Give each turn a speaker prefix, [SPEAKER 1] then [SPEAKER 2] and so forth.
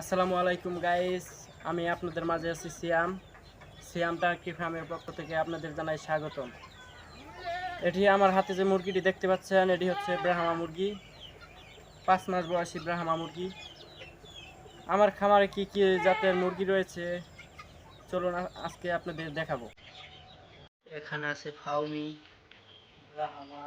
[SPEAKER 1] আসসালামু আলাইকুম গাইস আমি আপনাদের মাঝে আছি সিয়াম। সিয়াম টার্কি ফার্মের পক্ষ থেকে আপনাদের জানাই স্বাগতম। এটি আমার হাতে যে মুরগিটি দেখতে পাচ্ছেন, এটি হচ্ছে ব্রাহ্মা মুরগি। পাঁচ মাস বয়সী ব্রাহ্মা মুরগি। আমার খামারে কি কি জাতের মুরগি রয়েছে? চলুন আজকে আপনাদের দেখাবো।
[SPEAKER 2] এখানে আছে ফাউমি, ব্রাহ্মা।